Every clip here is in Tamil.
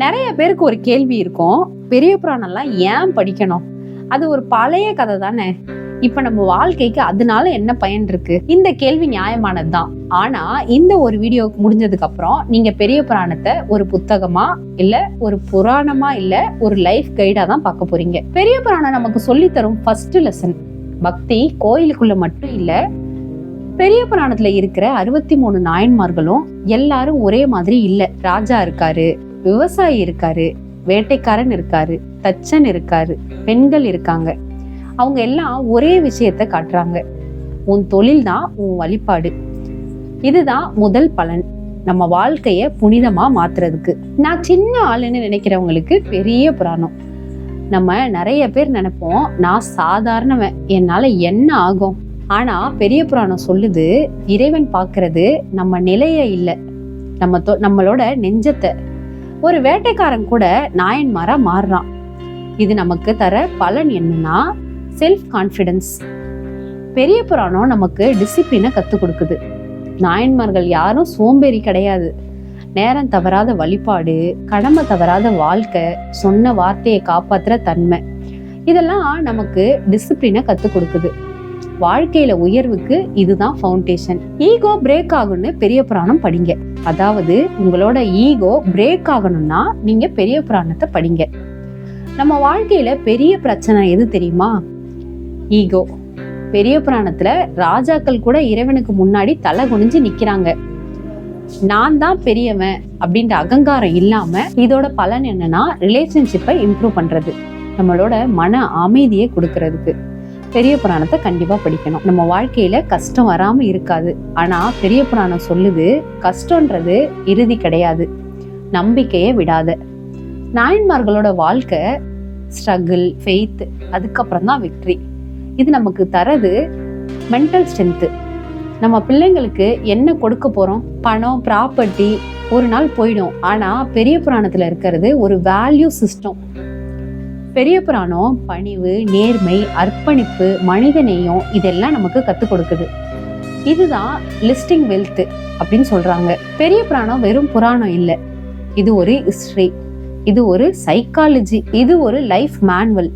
நிறைய பேருக்கு ஒரு கேள்வி இருக்கும். பெரிய புராணம்லாம் ஏன் படிக்கணும்? அது ஒரு பழைய கதை தானே. இப்ப நம்ம வாழ்க்கைக்கு அதனால என்ன பயன் இருக்கு? இந்த கேள்வி நியாயமானது தான் ஆனா இந்த ஒரு வீடியோ முடிஞ்சதுக்கு அப்புறம் நீங்க பெரிய புராணத்தை ஒரு புத்தகமா இல்ல ஒரு புராணமா இல்ல ஒரு லைஃப் கைடா தான் பார்க்க போறீங்க. பெரிய புராணம் நமக்கு சொல்லி தரும் ஃபர்ஸ்ட் லெசன் பக்தி கோயிலுக்குள்ள மட்டும் இல்ல பெரிய புராணத்துல இருக்கிற அறுபத்தி மூணு நாயன்மார்களும் எல்லாரும் ஒரே மாதிரி இல்ல. ராஜா இருக்காரு. விவசாயி இருக்காரு வேட்டைக்காரன் இருக்காரு தச்சன் இருக்காரு பெண்கள் இருக்காங்க. அவங்க எல்லாம் ஒரே விஷயத்த காட்டுறாங்க. உன் தொழில் தான் உன் வழிபாடு. இதுதான் முதல் பலன். நம்ம வாழ்க்கைய புனிதமா மாத்துறதுக்கு. நான் சின்ன ஆளுன்னு நினைக்கிறவங்களுக்கு பெரிய புராணம். நம்ம நிறைய பேர் நினைப்போம் நான் சாதாரணவன் என்னால என்ன ஆகும்? ஆனா பெரிய புராணம் சொல்லுது இறைவன் பார்க்கறது நம்ம நிலைய இல்லை. நம்ம தொ- நம்மளோட நெஞ்சத்தை ஒரு வேட்டைக்காரன் கூட நாயன்மாரா மாறுறான். இது நமக்கு தர பலன் என்னன்னா செல்ஃப் கான்ஃபிடன்ஸ் பெரிய புராணம் நமக்கு டிசிப்ளினை கற்றுக் கொடுக்குது. நாயன்மார்கள் யாரும் சோம்பேறி கிடையாது. நேரம் தவறாத வழிபாடு கடமை தவறாத வாழ்க்கை சொன்ன வார்த்தையை காப்பாற்றுற தன்மை. இதெல்லாம் நமக்கு டிசிப்ளினை கற்றுக் கொடுக்குது. வாழ்க்கையில உயர்வுக்கு இதுதான் ஃபவுண்டேஷன் ஈகோ பிரேக் ஆகும்னு பெரிய புராணம் படிங்க. அதாவது உங்களோட ஈகோ பிரேக் ஆகணும்னா நீங்க பெரிய புராணத்தை படிங்க. நம்ம வாழ்க்கையில பெரிய பிரச்சனை எது தெரியுமா? ஈகோ பெரிய புராணத்துல ராஜாக்கள் கூட இறைவனுக்கு முன்னாடி தலை குனிஞ்சு நிக்கிறாங்க. நான் தான் பெரியவன் அப்படின்ற அகங்காரம் இல்லாம இதோட பலன் என்னன்னா ரிலேஷன்ஷிப்பை இம்ப்ரூவ் பண்றது. நம்மளோட மன அமைதியை கொடுக்கறதுக்கு. பெரிய புராணத்தை கண்டிப்பா படிக்கணும். நம்ம வாழ்க்கையில கஷ்டம் வராம இருக்காது. ஆனா பெரிய புராணம் சொல்லுது கஷ்டன்றது இறுதி கிடையாது. நம்பிக்கையை விடாத. நாயன்மார்களோட வாழ்க்கை ஸ்ட்ரகிள் ஃபெய்த் அதுக்கப்புறம் தான் விக்ட்ரி இது நமக்கு தரது மென்டல் ஸ்ட்ரென்த்து நம்ம பிள்ளைங்களுக்கு என்ன கொடுக்க போறோம்? பணம் ப்ராப்பர்ட்டி ஒரு நாள் போயிடும். ஆனா பெரிய புராணத்துல இருக்கிறது ஒரு வேல்யூ சிஸ்டம் பெரிய புராணம் பணிவு நேர்மை அர்ப்பணிப்பு மனித நேயம் இதெல்லாம் நமக்கு கற்றுக் கொடுக்குது. இதுதான் லிஸ்டிங் வெல்த் அப்படின்னு சொல்றாங்க. பெரிய புராணம் வெறும் புராணம் இல்லை. இது ஒரு ஹிஸ்டரி. இது ஒரு சைக்காலஜி. இது ஒரு லைஃப் மேனுவல்.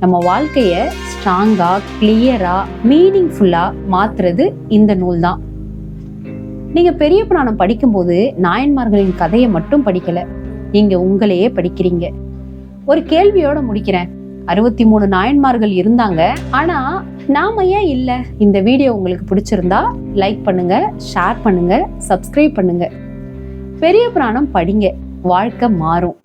நம்ம வாழ்க்கையை ஸ்ட்ராங்கா கிளியரா மீனிங்ஃபுல்லா மாத்துறது இந்த நூல் தான் நீங்க பெரிய புராணம் படிக்கும்போது நாயன்மார்களின் கதையை மட்டும் படிக்கல. நீங்க உங்களையே படிக்கிறீங்க. ஒரு கேள்வியோட முடிக்கிறேன். அறுபத்தி மூணு நாயன்மார்கள் இருந்தாங்க. ஆனா நாம ஏன் இல்ல? இந்த வீடியோ உங்களுக்கு பிடிச்சிருந்தா லைக் பண்ணுங்க ஷேர் பண்ணுங்க சப்ஸ்கிரைப் பண்ணுங்க. பெரிய புராணம் படிங்க. வாழ்க்கை மாறும்.